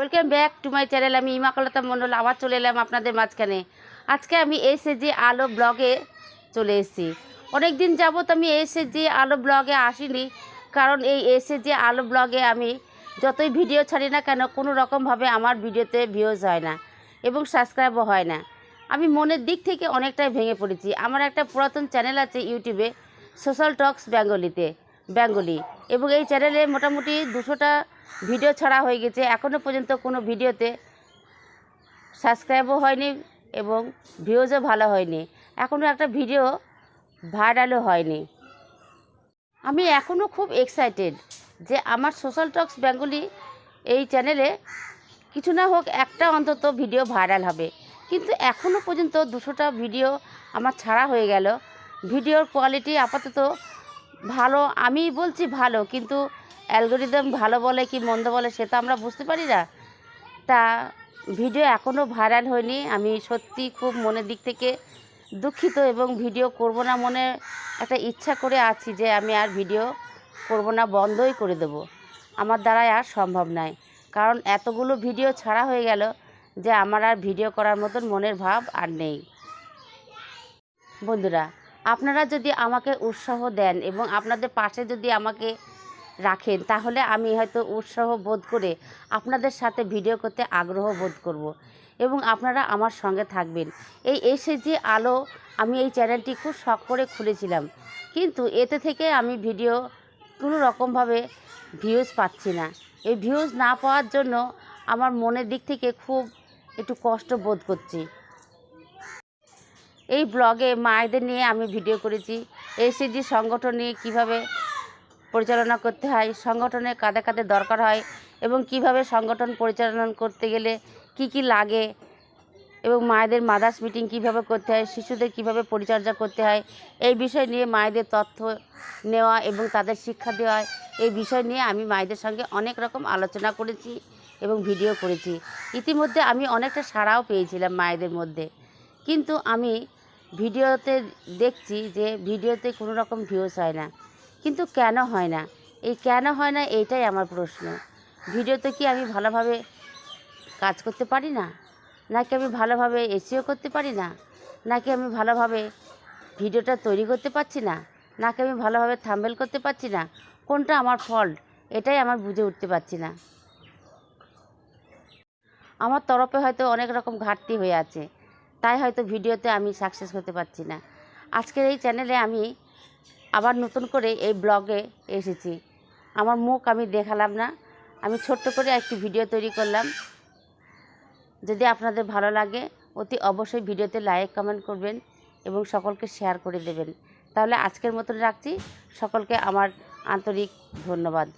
Welcome back to my channel আমি ইমাকলতা মণ্ডল আবার চলে এলাম আপনাদের মাঝখানে। আজকে আমি এসে যে আলো ব্লগে চলে এসেছি। অনেক দিন যাবত আমি এসে যে আলো ব্লগে আসিনি, কারণ এই এসে যে আলো ব্লগে আমি যতই ভিডিও ছাড়ি না কেন, কোনো রকমভাবে আমার ভিডিওতে ভিউজ হয় না এবং সাবস্ক্রাইবও হয় না। আমি মনের দিক থেকে অনেকটাই ভেঙে পড়েছি। আমার একটা পুরাতন চ্যানেল আছে ইউটিউবে সোশ্যাল টক্স বেঙ্গলিতে বেঙ্গলি এবং এই চ্যানেলে মোটামুটি দুশোটা ভিডিও ছাড়া হয়ে গেছে। এখনও পর্যন্ত কোনো ভিডিওতে সাবস্ক্রাইবও হয়নি এবং ভিউজও ভালো হয়নি। এখনও একটা ভিডিও ভাইরালও হয়নি। আমি এখনও খুব এক্সাইটেড যে আমার সোশ্যাল টক্স বেঙ্গলি এই চ্যানেলে কিছু না হোক একটা অন্তত ভিডিও ভাইরাল হবে। কিন্তু এখনও পর্যন্ত দুশোটা ভিডিও আমার ছাড়া হয়ে গেল। ভিডিওর কোয়ালিটি আপাতত ভালো। আমি বলছি ভালো, কিন্তু অ্যালগোরিদম ভালো বলে কি মন্দ বলে সে তো আমরা বুঝতে পারি না। তা ভিডিও এখনও ভাইরাল হয়নি। আমি সত্যি খুব মনের দিক থেকে দুঃখিত এবং ভিডিও করব না মনে একটা ইচ্ছা করে আছি যে আমি আর ভিডিও করব না, বন্ধই করে দেব। আমার দ্বারাই আর সম্ভব নয় কারণ এতগুলো ভিডিও ছাড়া হয়ে গেল যে আমার আর ভিডিও করার মতন মনের ভাব আর নেই। বন্ধুরা, আপনারা যদি আমাকে উৎসাহ দেন এবং আপনাদের পাশে যদি আমাকে রাখেন, তাহলে আমি হয়তো উৎসাহ বোধ করে আপনাদের সাথে ভিডিও করতে আগ্রহ বোধ করব। এবং আপনারা আমার সঙ্গে থাকবেন এই এসে যে আলো আমি এই চ্যানেলটি খুব শখ করে খুলেছিলাম, কিন্তু এতে থেকে আমি ভিডিও কোনো রকমভাবে ভিউজ পাচ্ছি না এই ভিউজ না পাওয়ার জন্য আমার মনের দিক থেকে খুব একটু কষ্ট বোধ করছি এই ব্লগে মায়েদের নিয়ে আমি ভিডিও করেছি এসএসজি সংগঠন নিয়ে কীভাবে পরিচালনা করতে হয়, সংগঠনের কাঁধে কাঁধে দরকার হয় এবং কীভাবে সংগঠন পরিচালনা করতে গেলে কি কি লাগে এবং মায়েদের মাদার্স মিটিং কীভাবে করতে হয়, শিশুদের কীভাবে পরিচর্যা করতে হয়, এই বিষয় নিয়ে মায়েদের তথ্য নেওয়া এবং তাদের শিক্ষা দেওয়া, এই বিষয় নিয়ে আমি মায়েদের সঙ্গে অনেক রকম আলোচনা করেছি এবং ভিডিও করেছি। ইতিমধ্যে আমি অনেকটা সাড়াও পেয়েছিলাম মায়েদের মধ্যে। কিন্তু আমি ভিডিওতে দেখছি যে ভিডিওতে কোনো রকম ভিউজ হয় না। কিন্তু কেন হয় না? এই কেন হয় না এইটাই আমার প্রশ্ন। ভিডিওতে কি আমি ভালোভাবে কাজ করতে পারি না? নাকি আমি ভালোভাবে এসিও করতে পারি না? নাকি আমি ভালোভাবে ভিডিওটা তৈরি করতে পারছি না? নাকি আমি ভালোভাবে থাম্বেল করতে পারছি না? কোনটা আমার ফল্ট? এটাই আমার বুঝে উঠতে পারছি না। আমার তরফে হয়তো অনেক রকম ঘাটতি হয়ে আছে। তাই হয়তো ভিডিওতে আমি সাকসেস হতে পারছি না। আজকের এই চ্যানেলে আমি আবার নতুন করে এই ব্লগে এসেছি। আমার মুখ আমি দেখালাম না। আমি ছোট্ট করে একটি ভিডিও তৈরি করলাম। যদি আপনাদের ভালো লাগে, অতি অবশ্যই ভিডিওতে লাইক কমেন্ট করবেন এবং সকলকে শেয়ার করে দেবেন। তাহলে আজকের মতন রাখছি। সকলকে আমার আন্তরিক ধন্যবাদ।